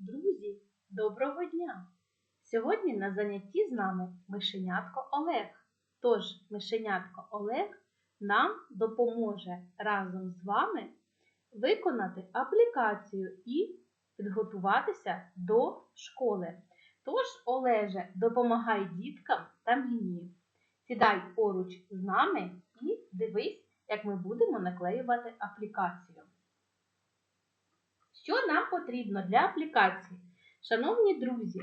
Друзі, доброго дня! Сьогодні на занятті з нами мишенятко Олег. Тож мишенятко Олег нам допоможе разом з вами виконати аплікацію і підготуватися до школи. Тож, Олеже, допомагай діткам та мені. Сідай поруч з нами і дивись, як ми будемо наклеювати аплікацію. Що нам потрібно для аплікації? Шановні друзі,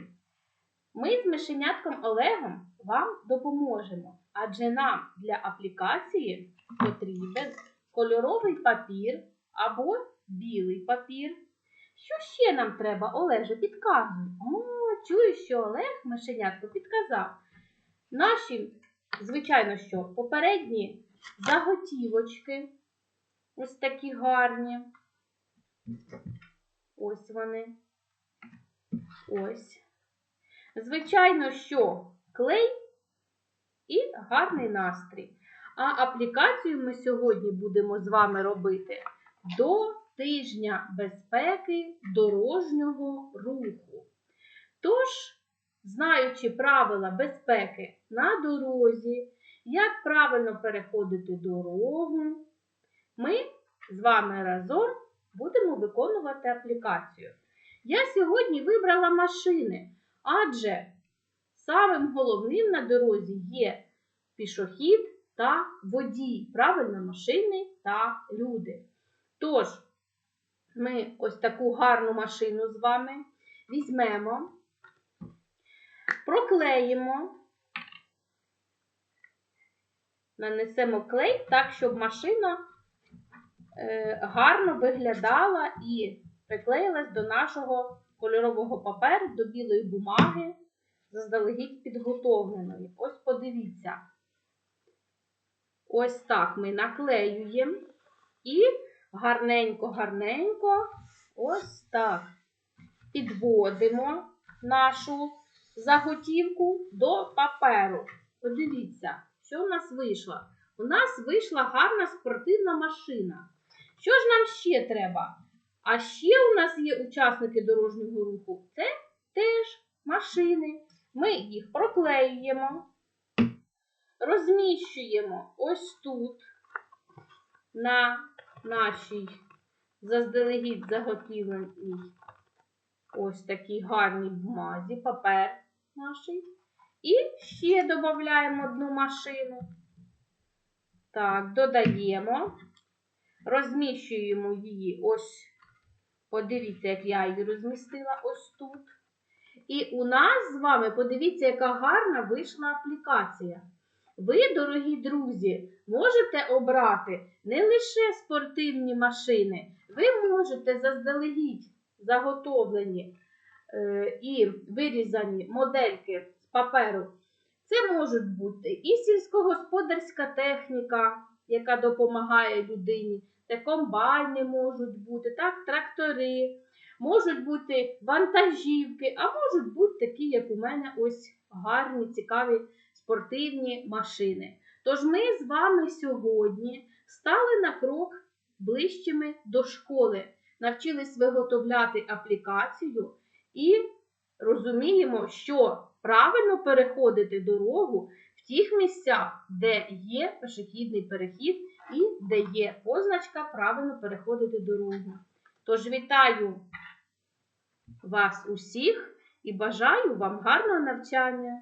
ми з мишенятком Олегом вам допоможемо, адже нам для аплікації потрібен кольоровий папір або білий папір. Що ще нам треба, Олеже, підказуй. О, чую, що Олег мишенятко підказав. Наші, звичайно, що попередні заготівочки, ось такі гарні. Ось вони. Ось. Звичайно, що клей і гарний настрій. А аплікацію ми сьогодні будемо з вами робити до тижня безпеки дорожнього руху. Тож, знаючи правила безпеки на дорозі, як правильно переходити дорогу, ми з вами разом будемо виконувати аплікацію. Я сьогодні вибрала машини, адже самим головним на дорозі є пішохід та водій, правильно, машини та люди. Тож, ми ось таку гарну машину з вами візьмемо, проклеїмо, нанесемо клей так, щоб машина гарно виглядала і приклеїлась до нашого кольорового паперу, до білої бумаги, заздалегідь підготовленої. Ось подивіться. Ось так ми наклеюємо і гарненько-гарненько ось так підводимо нашу заготівку до паперу. Подивіться, що у нас вийшло. У нас вийшла гарна спортивна машина. Що ж нам ще треба? А ще у нас є учасники дорожнього руху. Це теж машини. Ми їх проклеюємо, розміщуємо ось тут, на нашій заздалегідь заготівленій ось такій гарній бумазі, папер нашій. І ще додаємо одну машину. Так, додаємо, розміщуємо її ось, подивіться, як я її розмістила ось тут. І у нас з вами, подивіться, яка гарна вийшла аплікація. Ви, дорогі друзі, можете обрати не лише спортивні машини, ви можете заздалегідь заготовлені е, і вирізані модельки з паперу. Це можуть бути і сільськогосподарська техніка, яка допомагає людині, це комбайни можуть бути, так, трактори, можуть бути вантажівки, а можуть бути такі, як у мене, ось гарні, цікаві спортивні машини. Тож ми з вами сьогодні стали на крок ближчими до школи, навчились виготовляти аплікацію і розуміємо, що правильно переходити дорогу в тих місцях, де є пішохідний перехід і де є позначка правильно переходити дорогу. Тож вітаю вас усіх і бажаю вам гарного навчання!